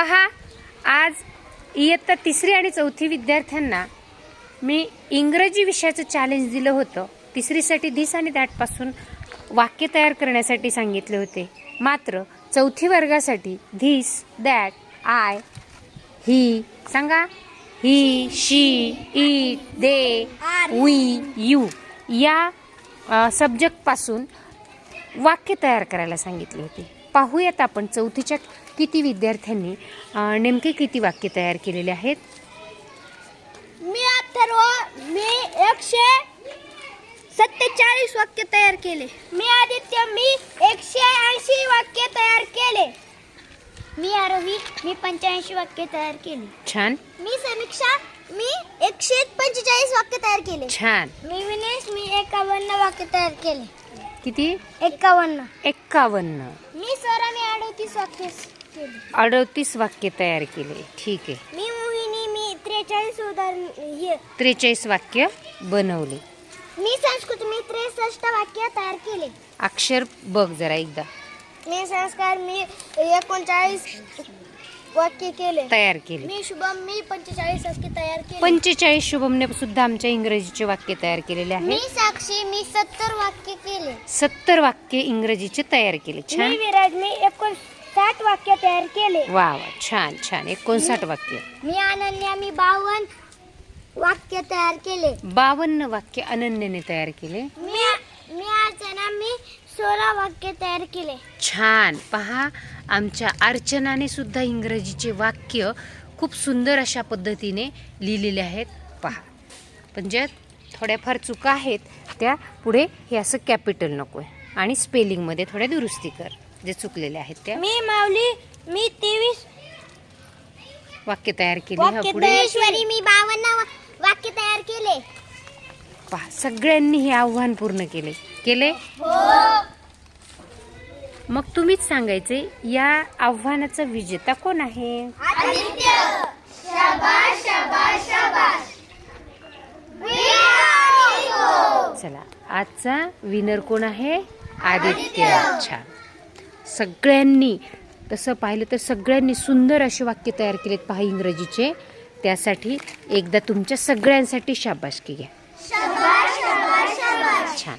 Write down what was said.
पहा आज इयत्ता तिसरी आणि चौथी विद्यार्थ्यांना मी इंग्रजी विषयाचं चॅलेंज दिलं होतं. तिसरीसाठी धिस आणि दॅटपासून वाक्य तयार करण्यासाठी सांगितले होते. मात्र चौथी वर्गासाठी धिस दॅट आय ही सांगा he she it they we you या सब्जेक्टपासून वाक्य तयार करायला सांगितले होते. पाहूयात आपण चौथीच्या किती विद्यार्थ्यांनी नेमके किती वाक्य तयार केलेले आहेत? मी अथर्व मी एकशे सत्तेचाळीस वाक्य तयार केले. मी आदित्य मी एकशे ऐंशी वाक्य तयार केले. मी आरोही मी पंच्याऐंशी वाक्य तयार केले. छान. मी समीक्षा मी एकशे पंचेचाळीस वाक्य तयार केले. छान. मी विनेश मी एकावन्न वाक्य तयार केले. किती? एकावन्न. एक्कावन्न मी सरा मी अडतीस वाक्य अडतीस वाक्य तयार केले. ठीक आहे. मी मोहिनी मी त्रेचाळीस उदाहरण हे त्रेचाळीस वाक्य बनवले. मी संस्कृत मी त्रेसष्ट वाक्य तयार केले. अक्षर बघ जरा एकदा. मी संस्कार मी एकोणचाळीस वाक्य केले. तयार केले. मी शुभम मी पंचेचाळीस वाक्य तयार केले. पंचेचाळीस शुभमने सुद्धा आमच्या इंग्रजीचे वाक्य तयार केलेले मी आहे साक्षी मी सत्तर वाक्य केले. सत्तर वाक्य इंग्रजीचे तयार केले. मी छान. विराज मी एकोण साठ वाक्य तयार केले. वा वा छान छान. एकोणसाठ वाक्य. मी अनन्या मी बावन्न वाक्य तयार केले. बावन्न वाक्य अनन्याने तयार केले. मी मी अर्चना मी वाक्य तयार केले. छान. पहा आमच्या अर्चनाने सुद्धा इंग्रजीचे वाक्य खूप सुंदर अशा पद्धतीने लिहिलेले आहेत. पहा. पण ज्या थोड्याफार चुका आहेत त्या पुढे हे असं कॅपिटल नको आहे आणि स्पेलिंगमध्ये थोड्या दुरुस्ती कर जे चुकलेले आहेत त्या. मी माऊली मी तेवीस वाक्य तयार केली हा पुढे. मी बावन्न वा- वाक्य तयार केले. पहा सगळ्यांनी हे आव्हान पूर्ण केले. केले? मग तुम्हीच सांगायचे या आव्हानाचा विजेता कोण आहे? चला आजचा विनर कोण आहे? आदित्य. छान. सगळ्यांनी तसं पाहिलं तर सगळ्यांनी सुंदर असे वाक्य तयार केलेत पहा इंग्रजीचे. त्यासाठी एकदा तुमच्या सगळ्यांसाठी शाबासकी घ्या. छान.